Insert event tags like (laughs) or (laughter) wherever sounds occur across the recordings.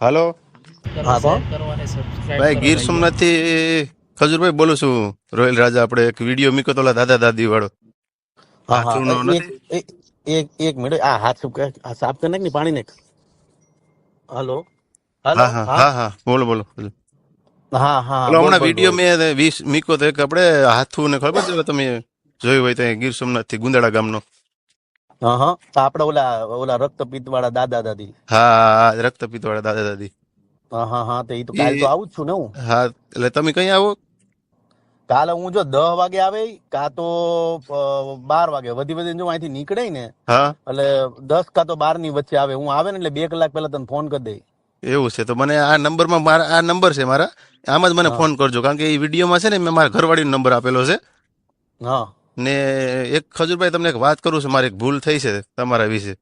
હાલો. હા કોણ? ભાઈ ગીર સોમનાથથી ખજૂરભાઈ બોલું છું. રોયલ રાજા આપણે એક વીડિયો મીકો તોલા દાદા દાદી વાળો એક એક મિનિટ. આ હાથ સાફ કરી નાખ ને પાણી નાખ. હલો? હા હા હા બોલો બોલો. હા હા હમણાં વીડિયો મેં વીસ મીકો તો એક આપણે હાથું ને ખબર છે તમે જોયું હોય તો ગીર ગીર સોમનાથથી ગુંદાળા ગામનો. હા હા. તો ઓલા ઓલા રક્તપિત્ત વાળા દાદા દાદી. હા રક્તપિત્ત વાળા દાદા દાદી. હા હા હા. તો એ તો કાલ તો આવું જ છું ને હું. હા એટલે તમે કઈ આવો? કાલે હું જો દસ વાગે આવે કા તો બાર વાગે. વધી વધીને જો અહીંથી નીકળે ને હા. એટલે દસ કા તો બારની વચ્ચે આવે. હું આવે ને એટલે બે કલાક પહેલા તને ફોન કરી દઈ એવું છે. તો મને આ નંબરમાં મારા આ નંબર છે મારા. આમ જ મને ફોન કરજો. કારણ કે એ વિડીયોમાં છે ને મેં મારા ઘરવાળીનો નંબર આપેલો છે. હા. ને એક ખજૂરભાઈ તમને એક વાત કરું છું મારી એક ભૂલ થઈ છે તમારા વિશે.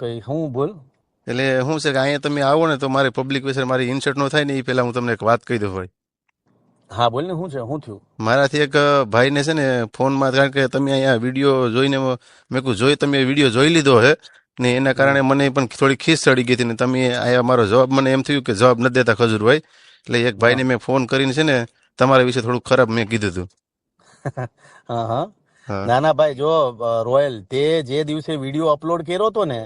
કઈ હું ભૂલ? એટલે શું છે કે અહીંયા તમે આવો ને તો મારે પબ્લિક વિશે મારી ઇન્સર્ટ નો થાય ને એ પહેલા હું તમને એક વાત કહી દઉં ભાઈ. હા બોલ ને શું છે? શું થયું? મારાથી એક ભાઈને છે ને ફોનમાં કારણ કે તમે અહીંયા વીડિયો જોઈને મેં કહું જોઈ તમે વીડિયો જોઈ લીધો હે? ને એના કારણે મને પણ થોડી ખીસ ચડી ગઈ હતી ને તમે અહીંયા મારો જવાબ મને એમ થયું કે જવાબ નથી દેતા ખજૂરભાઈ. એટલે એક ભાઈને મેં ફોન કરીને છે ને તમારા વિશે થોડું ખરાબ મેં કીધું હતું. (laughs) હા હા. હા. ના ના ભાઈ જો રોયલ તે જે દિવસે વીડિયો અપલોડ કર્યો હતો ને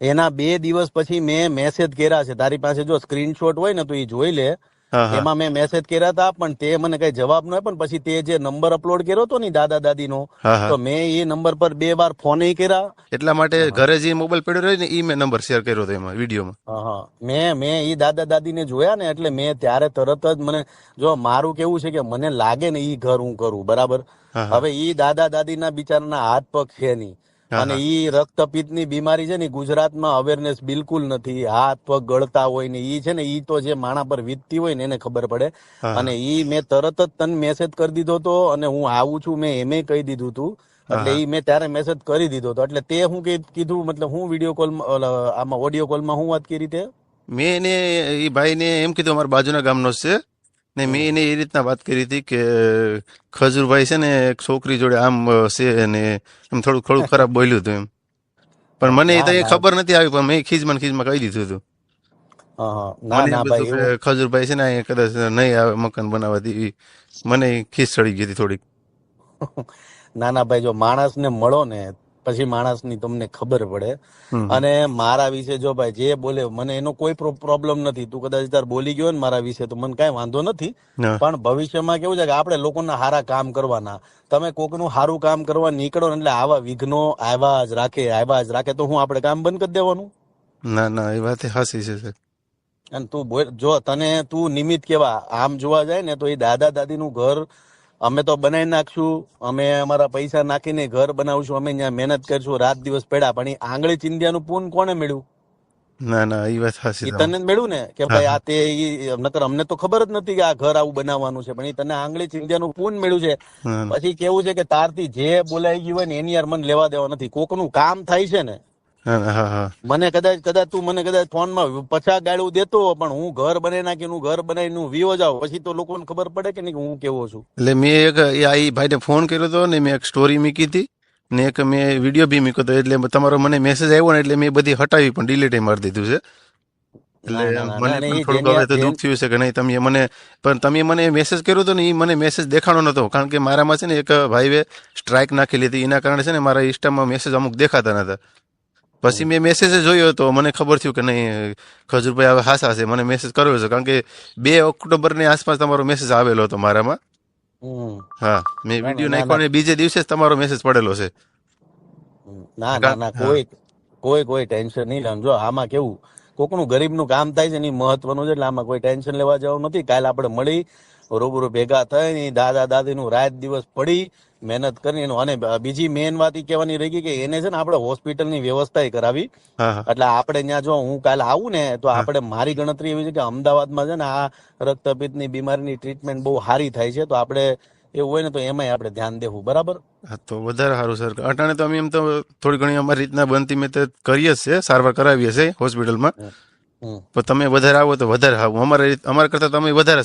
એના બે દિવસ પછી મેં મેસેજ કર્યા છે. તારી પાસે જો સ્ક્રીનશોટ હોય ને તો એ જોઈ લે. એમાં મેં મેસેજ કર્યા હતા પણ તે મને કઈ જવાબ ન પણ પછી તે જે નંબર અપલોડ કર્યો હતો ને દાદા દાદીનો હા હા. તો મેં એ નંબર પર બે વાર ફોન કર્યા. એટલા માટે ઘરે જે મોબાઈલ પડ્યો રહ્યો ને એ મેં નંબર શેર કર્યો હતો એમાં વિડીયોમાં. હા. મેં મેં ઈ દાદા દાદી ને જોયા ને એટલે મેં ત્યારે તરત જ મને જો મારું કેવું છે કે મને લાગે ને એ ઘર હું કરું બરાબર? હવે ઈ દાદા દાદીના બિચારાના હાથ પગ છે નહીં. અને. ઈ રક્તપિત્તની બીમારી છે ને ગુજરાતમાં અવેરનેસ બિલકુલ નથી. હાથ પગ ગળતા હોય ને ઈ છે ને ઈ તો જે માણા પર વીતતી હોય ને એને ખબર પડે. અને ઈ મેં તરત જ તને મેસેજ કરી દીધો તો અને હું આવું છું મેં એમે કહી દીધું તું. એટલે. ઈ મેં ત્યારે મેસેજ કરી દીધો તો. એટલે તે હું કીધું મતલબ હું વીડિયો કોલ આમાં ઓડિયો કોલમાં હું વાત કરી તે? મેં એને એ ભાઈને એમ કીધું અમારા બાજુના ગામનો છે. ને મેં એને એ રીતના વાત કરી હતી કે ખજૂરભાઈ છે ને એક છોકરી જોડે આમ છે ને એમ થોડું થોડું ખરાબ બોલ્યું હતું એમ. પણ મને એ તો એ ખબર નથી આવી પણ મેં ખીજમાં ને ખીજમાં કહી દીધું હતું. ખજુરભાઈ. ના ના છે ને અહીંયા કદાચ નહીં આવે મકાન બનાવવા દી મને ખીસ ચડી ગઈ હતી થોડીક. (laughs) ના ના ભાઈ જો માણસને મળો ને પછી માણસની તમને ખબર પડે. અને મારા વિશે જો ભાઈ જે બોલે મને એનો કોઈ પ્રોબ્લેમ નથી. તું કદાચ તાર બોલી ગયો ને મારા વિશે તો મને કાંઈ વાંધો નથી. પણ ભવિષ્યમાં કેવું છે કે આપણે લોકોના સારા કામ કરવાના. તમે કોકનું સારું કામ કરવા નીકળો ને એટલે આવા વિઘ્નો આવ્યા જ રાખે આવ્યા જ રાખે તો હું આપણે કામ બંધ કરી દેવાનું? ના ના એ વાત હાસી છે અને તું જો તને તું નિમિત્ત કેવા આમ જોવા જાય ને તો એ દાદા દાદીનું ઘર અમે તો બનાવી નાખશું અમે અમારા પૈસા નાખીને ઘર બનાવશું અમે ત્યાં મહેનત કરશું રાત દિવસ પેડા પણ એ આંગળી ચિંધ્યાનું પૂન કોને મળ્યું ના ના એ વાત સાચી તને મળ્યું ને? કે ભાઈ આ તે નકર અમને તો ખબર જ નથી કે આ ઘર આવું બનાવવાનું છે પણ એ તને આંગળી ચિંધ્યાનું પૂન મળ્યું છે. પછી કેવું છે કે તારથી જે બોલાઈ ગયું હોય ને એની યાર મને લેવા દેવા નથી. કોકનું કામ થાય છે ને મને કદાચ કદાચ તું મને કદાચ ફોનમાં પછા ગાળું દેતો પણ હું ઘર બનાવી નાખીને હું ઘર બનાવીને હું વિયો જાઉં પછી તો લોકોને ખબર પડે કે નહીં હું કેવો છું. એટલે મેં એક આ ને ભાઈને ફોન કર્યો હતો ને મેં એક સ્ટોરી મૂકી હતી ને એક મેં વીડિયો બી મૂક્યો હતો એટલે તમારો મને મેસેજ આવ્યો ને એટલે મેં બધી હટાવી પણ ડિલીટ મારી દીધું છે. એટલે મને થોડુંક હવે તો દુઃખ થયું છે કે નહીં તમે મને પણ તમે મને મેસેજ કર્યો હતો ને એ મને મેસેજ દેખાણો નતો કારણ કે મારામાં છે ને એક ભાઈએ સ્ટ્રાઇક નાખેલી હતી એના કારણે છે ને મારા ઇન્સ્ટામાં મેસેજ અમુક દેખાતા નતા. પછી મેં મેસેજ જોયો તો મને ખબર થયું કે નહીં ખજૂરભાઈ હવે હાસા છે. મને મેસેજ કર્યો છે. કારણ કે બે ઓક્ટોબરની આસપાસ તમારો મેસેજ આવેલો હતો મારામાં. હા મેં ના, વીડિયો નાખ્યો અને બીજે દિવસે જ તમારો મેસેજ પડેલો છે. ના ના ના કોઈ કોઈ કોઈ ટેન્શન નહીં લેવાનું. જો આમાં કેવું કોકનું ગરીબનું કામ થાય છે એની મહત્વનું છે એટલે આમાં કોઈ ટેન્શન લેવા જવું નથી. કાલે આપણે મળી રૂબરૂ ભેગા થઈને દાદા દાદીનું રાત દિવસ પડી મહેનત કરીને એનું અને બીજી મેન વાત ઈ કહેવાની રહી ગઈ કે એને છે ને આપણે હોસ્પિટલની વ્યવસ્થા કરાવી. એટલે આપણે ત્યાં જો હું કાલે આવું ને તો આપણે મારી ગણતરી એવી છે કે અમદાવાદમાં છે ને આ રક્તપિત્તની બીમારીની ટ્રીટમેન્ટ બહુ સારી થાય છે તો આપણે એવું હોય ને તો એમાંય આપણે ધ્યાન દેવું બરાબર? હા, તો વધારે સારું સર. અટાણે તો અમે એમ તો થોડી ઘણી અમારી રીતના બનતી મેં તો કરીએ છે સારવાર કરાવીએ છીએ હોસ્પિટલમાં. પણ તમે વધારે આવો તો વધારે આવો અમારે અમારા કરતા તમે વધારે